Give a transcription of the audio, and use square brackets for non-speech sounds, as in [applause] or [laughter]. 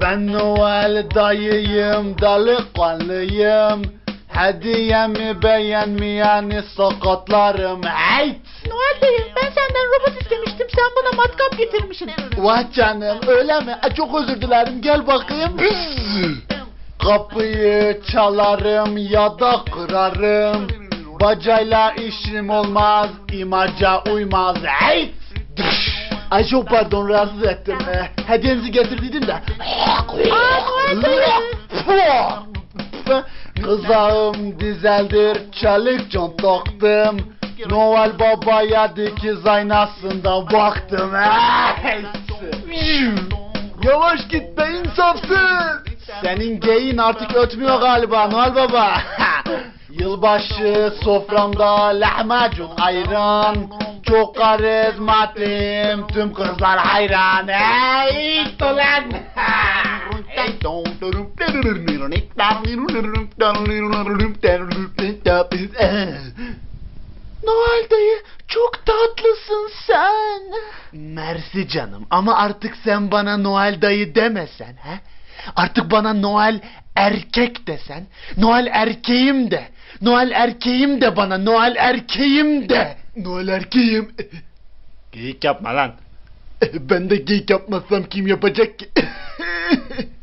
Ben Noel dayıyım, delikanlıyım. Hediyemi beğenmeyeni sakatlarım. Hey! Noel dayı ben senden robot istemiştim. Sen bana matkap getirmişsin. Vah canım öyle mi? Ay, çok özür dilerim gel bakayım. Kapıyı çalarım ya da kırarım. Bacayla işim olmaz, imaca uymaz. Hey! Ay çok pardon rahatsız ettim. Ee, hediyenizi getirdiydim de. Kızağım dizeldir, çelik can taktım. Noel babaya dikiz aynasında baktım. Hey! Yavaş git be insafsız. Senin geyin artık ötmüyor galiba Noel Baba. Yılbaşı soframda lahmacun ayran. Çok karizmatim tüm kızlar hayran. Hey ulan. [laughs] Noel dayı çok tatlısın sen. Mersi canım ama artık sen bana Noel dayı demesen he? Artık bana Noel erkek desen. Noel erkeğim de. Noel erkeğim de bana Noel erkeğim de. Noel erkeğim. Geyik yapma lan. Ben de geyik yapmazsam kim yapacak ki? [laughs]